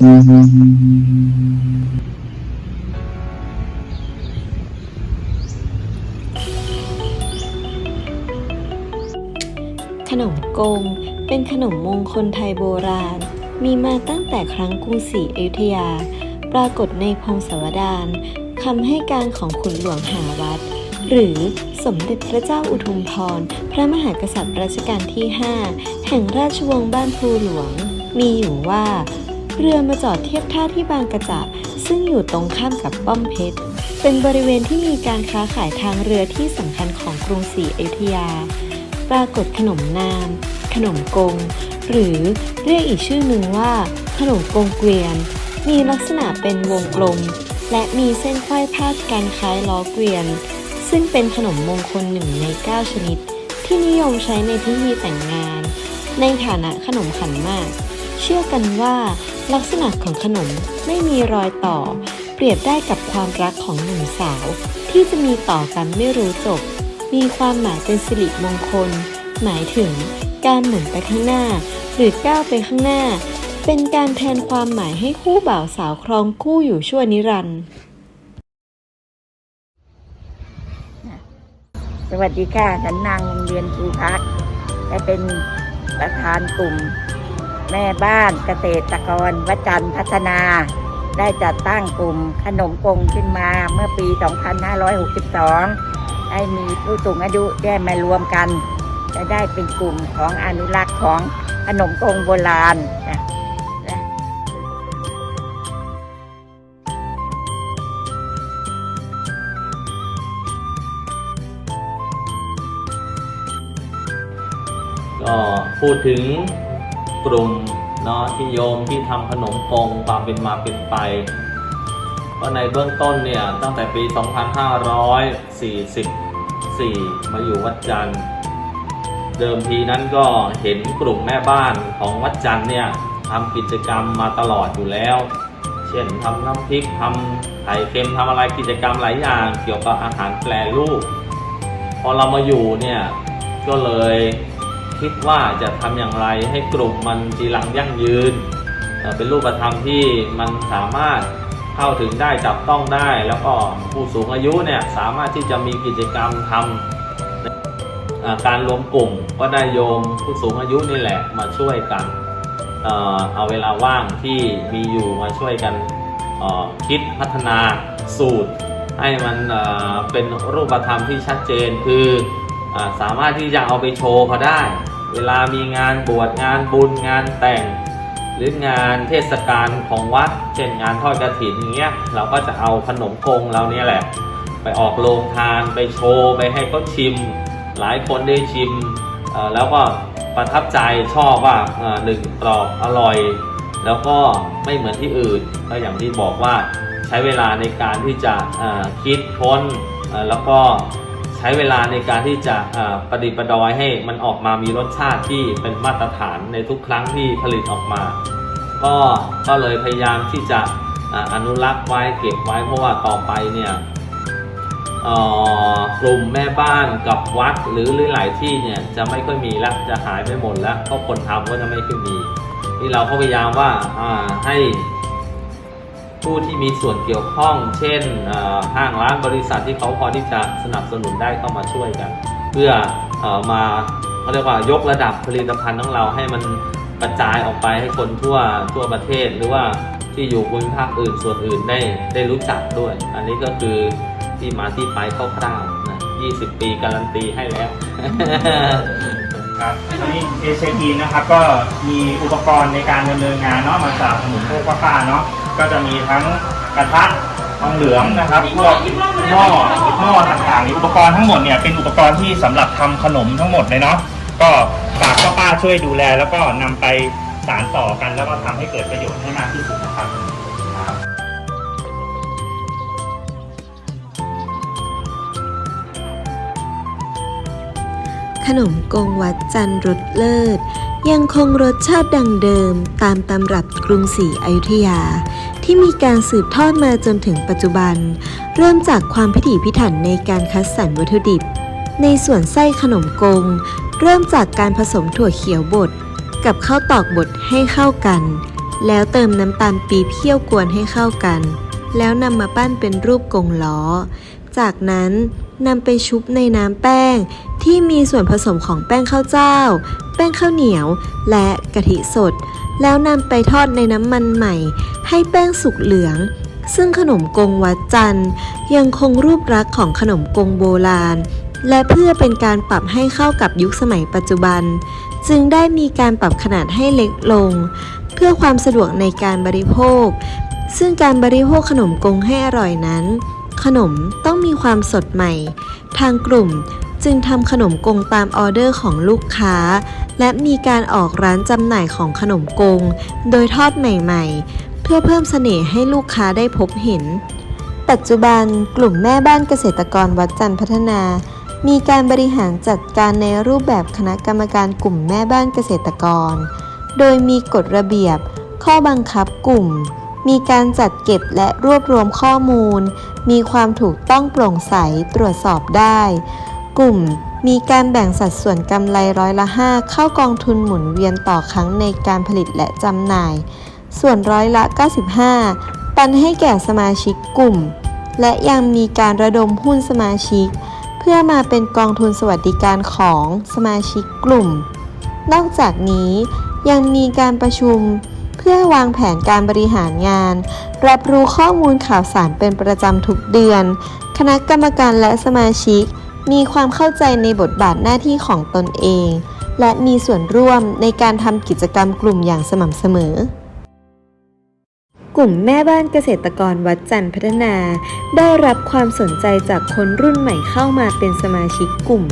ขนมกง เป็นขนมมงคลไทยโบราณ มีมาตั้งแต่ครั้งกรุงศรีอยุธยา ปรากฏในพงศาวดารคำให้การของขุนหลวงหาวัด หรือสมเด็จพระเจ้าอุทุมพร พระมหากษัตริย์รัชกาลที่ 5 แห่งราชวงศ์บ้านภูหลวง มีอยู่ว่า เรือมาจอดเทียบท่าที่บางกระจะซึ่งอยู่ตรงข้ามกับป้อมเพชร เป็นบริเวณที่มีการค้าขายทางเรือที่สำคัญของกรุงศรีอยุธยา ปรากฏขนมนาม ขนมกง หรือเรียกอีกชื่อหนึ่งว่า ขนมกงเกวียน มีลักษณะเป็นวงกลม และมีเส้นไขว้พาดกันคล้ายล้อเกวียน ซึ่งเป็นขนมมงคลหนึ่งใน 9 ชนิด ที่นิยมใช้ในพิธีแต่งงาน ในฐานะขนมขันมาก เชื่อกันว่าลักษณะของขนมไม่มีรอยต่อ เปรียบได้กับความรักของหนุ่มสาว ที่จะมีต่อกันไม่รู้จบ มีความหมายเป็นสิริมงคล หมายถึงการหมุนไปข้างหน้า หรือก้าวไปข้างหน้า เป็นการแทนความหมายให้คู่บ่าวสาวครองคู่อยู่ชั่วนิรันดร์สวัสดีค่ะฉันนางวงเวียนชูพักและเป็นประธานกลุ่ม แม่บ้านเกษตรกรวจันทร์พัฒนา ได้จัดตั้งกลุ่มขนมกงขึ้นมาเมื่อปี 2562 ให้มีผู้สูงอายุได้มารวมกัน จะได้เป็นกลุ่มของอนุรักษ์ของขนมกงโบราณจ้ะก็พูดถึง กลุ่มเนาะที่โยมที่ทำขนมกงความเป็นมาเป็นไปก็ในเบื้องต้นเนี่ยตั้งแต่ปี 2544 มาอยู่วัดจันทร์ เดิมทีนั้นก็เห็นกลุ่มแม่บ้านของวัดจันทร์เนี่ยทำกิจกรรมมาตลอดอยู่แล้ว เช่นทำน้ำพริกทำไข่เค็มทำอะไรกิจกรรมหลายอย่างเกี่ยวกับอาหารแปรรูป พอเรามาอยู่เนี่ยก็เลย คิดว่าจะทำอย่างไรให้กลุ่มมันจีรังยั่งยืน เป็นรูปธรรมที่มันสามารถเข้าถึงได้จับต้องได้ แล้วก็ผู้สูงอายุเนี่ยสามารถที่จะมีกิจกรรมทำเอ่อการรวมกลุ่มก็ได้โยมผู้สูงอายุนี่แหละมาช่วยกัน เอาเวลาว่างที่มีอยู่มาช่วยกันคิดพัฒนาสูตร ให้มันเป็นรูปธรรมที่ชัดเจนคือ สามารถที่จะเอาไปโชว์เขาได้ เวลามีงานบวชงานบุญงานแต่ง หรืองานเทศกาลของวัด เช่นงานทอดกระถิ่นอย่างเงี้ยเราก็จะเอาขนมกงเราเนี่ยแหละ ไปออกโรงทานไปโชว์ไปให้เขาชิม หลายคนได้ชิมแล้วก็ประทับใจชอบว่าหนึ่งกรอบอร่อย แล้วก็ไม่เหมือนที่อื่นก็อย่างที่บอกว่าใช้เวลาในการที่จะคิดค้นแล้วก็ ใช้เวลาในการที่จะประดิษฐ์ประดอยให้มันออกมามีรสชาติที่เป็นมาตรฐานในทุกครั้งที่ผลิตออกมา ก็ก็เลยพยายามที่จะอนุรักษ์ไว้เก็บไว้เพราะว่าต่อไปเนี่ยกลุ่มแม่บ้านกับวัดหรือหลายที่เนี่ยจะไม่ค่อยมีแล้วจะหายไปหมดแล้วเพราะคนทำก็จะไม่ค่อยมีที่เราก็พยายามว่าให้ ผู้ที่มีส่วนเกี่ยวข้อง เช่นห้างร้านบริษัทที่เขาพอที่จะสนับสนุนได้เข้ามาช่วยกัน เพื่ออมาเขาเรียกว่ายกระดับผลิตภัณฑ์ของเราให้มันกระจายออกไปให้คนทั่วทั่วประเทศหรือว่าที่อยู่ภูมิภาคอื่นส่วนอื่นได้ได้รู้จักด้วย อันนี้ก็คือที่มาที่ไปคร่าวๆนะ20 ปีการันตีให้แล้วครับอันนี้เอเชกีนะครับก็มีอุปกรณ์ในการดำเนินงานเนาะมาจากถนนพวกป้าๆเนาะ ก็จะมีทั้งกระทะทองเหลืองนะครับพวกหม้อหม้อต่างๆอุปกรณ์ทั้งหมดเนี่ยเป็นอุปกรณ์ที่สำหรับทำขนมทั้งหมดเลยเนาะก็ฝากป้าๆช่วยดูแล แล้วก็นำไปสานต่อกันแล้วก็ทำให้เกิดประโยชน์ให้มากที่สุดนะครับขนมกงวัดจันทร์รสเลิศ ยังคงรสชาติดังเดิมตามตำรับกรุงศรีอยุธยา ที่มีการสืบทอดมาจนถึงปัจจุบัน เริ่มจากความพิถีพิถันในการคัดสรรวัตถุดิบ ในส่วนไส้ขนมกง เริ่มจากการผสมถั่วเขียวบดกับข้าวตอกบดให้เข้ากัน แล้วเติมน้ำตาลปี๊บเคี่ยวกวนให้เข้ากัน แล้วนำมาปั้นเป็นรูปกงล้อ จากนั้นนำไปชุบในน้ำแป้ง ที่มีส่วนผสมของแป้งข้าวเจ้า แป้งข้าวเหนียว และกะทิสด แล้วนำไปทอดในน้ำมันใหม่ ให้แป้งสุกเหลือง ซึ่งขนมกงวัดจันทร์ยังคงรูปลักษณ์ของขนมกงโบราณ และเพื่อเป็นการปรับให้เข้ากับยุคสมัยปัจจุบัน จึงได้มีการปรับขนาดให้เล็กลง เพื่อความสะดวกในการบริโภค ซึ่งการบริโภคขนมกงให้อร่อยนั้น ขนมต้องมีความสดใหม่ ทางกลุ่ม จึงทำขนมกงตามออเดอร์ของลูกค้า และมีการออกร้านจำหน่ายของขนมกง โดยทอดใหม่ๆ เพื่อเพิ่มเสน่ห์ให้ลูกค้าได้พบเห็น ปัจจุบันกลุ่มแม่บ้านเกษตรกรวัดจันทร์พัฒนา มีการบริหารจัดการในรูปแบบคณะกรรมการกลุ่มแม่บ้านเกษตรกร โดยมีกฎระเบียบ ข้อบังคับกลุ่มมีการจัดเก็บและรวบรวมข้อมูล มีความถูกต้องโปร่งใสตรวจสอบได้ กลุ่ม มีการแบ่งสัดส่วนกำไรร้อยละ 5 เข้ากองทุนหมุนเวียนต่อครั้งในการผลิตและจำหน่าย ส่วนร้อยละ 95 ปันให้แก่สมาชิกกลุ่ม และยังมีการระดมหุ้นสมาชิก เพื่อมาเป็นกองทุนสวัสดิการของสมาชิกกลุ่ม นอกจากนี้ยังมีการประชุมเพื่อวางแผนการบริหารงาน รับรู้ข้อมูลข่าวสารเป็นประจำทุกเดือน คณะกรรมการและสมาชิก มีความเข้าใจในบทบาทหน้าที่ของตนเอง และมีส่วนร่วมในการทำกิจกรรมกลุ่มอย่างสม่ำเสมอ กลุ่มแม่บ้านเกษตรกรวัดจันทร์พัฒนา ได้รับความสนใจจากคนรุ่นใหม่เข้ามาเป็นสมาชิกกลุ่ม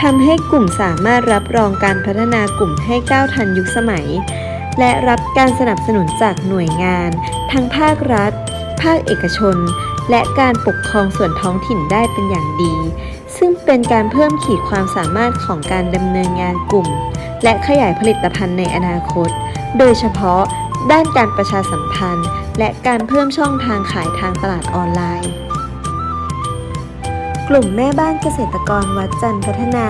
ทำให้กลุ่มสามารถรับรองการพัฒนากลุ่มให้ก้าวทันยุคสมัย และรับการสนับสนุนจากหน่วยงาน ทั้งภาครัฐ ภาคเอกชน และการปกครองส่วนท้องถิ่นได้เป็นอย่างดี ซึ่งเป็นการเพิ่มขีดความสามารถของการดำเนินงานกลุ่ม และขยายผลิตภัณฑ์ในอนาคต โดยเฉพาะด้านการประชาสัมพันธ์ และการเพิ่มช่องทางขายทางตลาดออนไลน์ กลุ่มแม่บ้านเกษตรกรวัดจันทร์พัฒนา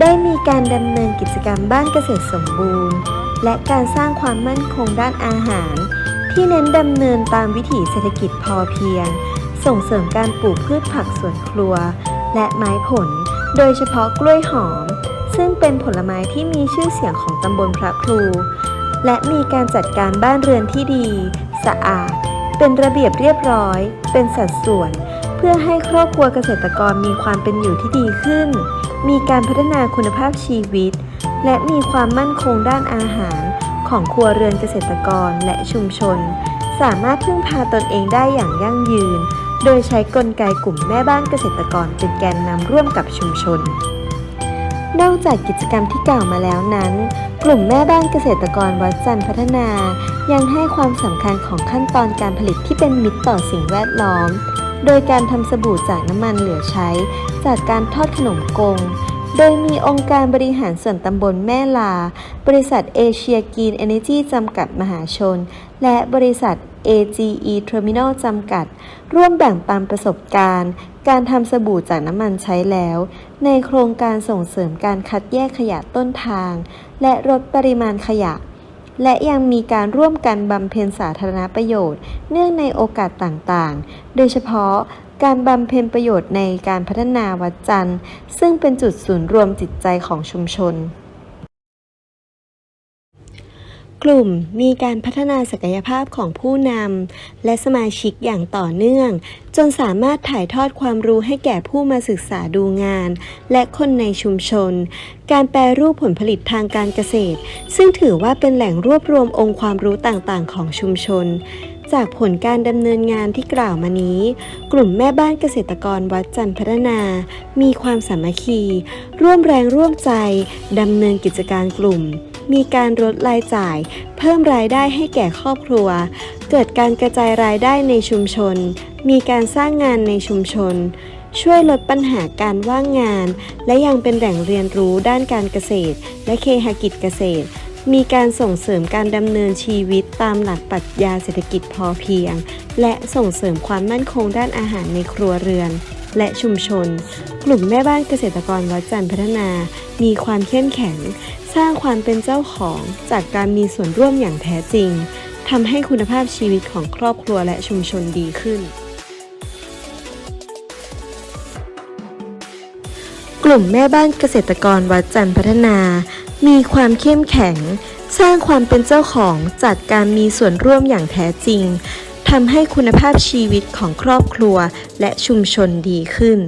ได้มีการดำเนินกิจกรรมบ้านเกษตรสมบูรณ์ และการสร้างความมั่นคงด้านอาหาร ที่เน้นดำเนินตามวิถีเศรษฐกิจพอเพียง ส่งเสริมการปลูกพืชผักสวนครัว และไม้ผล โดยเฉพาะกล้วยหอม ซึ่งเป็นผลไม้ที่มีชื่อเสียงของตำบลพระครู และมีการจัดการบ้านเรือนที่ดี สะอาด เป็นระเบียบเรียบร้อย เป็นสัดส่วน เพื่อให้ครอบครัวเกษตรกรมีความเป็นอยู่ที่ดีขึ้น มีการพัฒนาคุณภาพชีวิต และมีความมั่นคงด้านอาหารของครัวเรือนเกษตรกรและชุมชน สามารถพึ่งพาตนเองได้อย่างยั่งยืน โดยใช้กลไกกลุ่มแม่บ้านเกษตรกรเป็นแกนนำร่วมกับชุมชน นอกจากกิจกรรมที่กล่าวมาแล้วนั้น กลุ่มแม่บ้านเกษตรกรวัดจันทร์พัฒนา ยังให้ความสำคัญของขั้นตอนการผลิตที่เป็นมิตรต่อสิ่งแวดล้อม โดยการทำสบู่จากน้ำมันเหลือใช้ จากการทอดขนมกงโดยมีองค์การบริหารส่วนตำบลแม่ลา บริษัทเอเชียกีนเอเนจีจำกัดมหาชน และบริษัท AGE Terminal จำกัด ร่วมแบ่งปันประสบการณ์ การทำสบู่จากน้ำมันใช้แล้ว ในโครงการส่งเสริมการคัดแยกขยะต้นทาง และลดปริมาณขยะ และยังมีการร่วมกันบำเพ็ญสาธารณประโยชน์ เนื่องในโอกาสต่างๆ โดยเฉพาะการบำเพ็ญประโยชน์ในการพัฒนาวัดจันทร์ ซึ่งเป็นจุดศูนย์รวมจิตใจของชุมชน กลุ่มมีการพัฒนาศักยภาพของผู้นำและสมาชิกอย่างต่อเนื่อง จนสามารถถ่ายทอดความรู้ให้แก่ผู้มาศึกษาดูงาน และคนในชุมชน การแปรรูปผลผลิตทางการเกษตร ซึ่งถือว่าเป็นแหล่งรวบรวมองค์ความรู้ต่างๆ ของชุมชน จากผลการดำเนินงานที่กล่าวมานี้ กลุ่มแม่บ้านเกษตรกรวัดจันทร์พัฒนา มีความสามัคคี ร่วมแรงร่วมใจดำเนินกิจการกลุ่ม มีการลดรายจ่าย เพิ่มรายได้ให้แก่ครอบครัว เกิดการกระจายรายได้ในชุมชน มีการสร้างงานในชุมชน ช่วยลดปัญหาการว่างงาน และยังเป็นแหล่งเรียนรู้ด้านการเกษตร และเคหกิจเกษตรมีการส่งเสริมการดำเนินชีวิตตามหลักปรัชญาเศรษฐกิจพอเพียง และส่งเสริมความมั่นคงด้านอาหารในครัวเรือน และชุมชน กลุ่มแม่บ้านเกษตรกรวัดจันทร์พัฒนา มีความเข้มแข็ง สร้างความเป็นเจ้าของจากการมีส่วนร่วมอย่างแท้จริงทำให้คุณภาพชีวิตของครอบครัวและชุมชนดีขึ้น กลุ่มแม่บ้านเกษตรกรวัดจันทร์พัฒนา มีความเข้มแข็ง สร้างความเป็นเจ้าของจากการมีส่วนร่วมอย่างแท้จริงทำให้คุณภาพชีวิตของครอบครัวและชุมชนดีขึ้น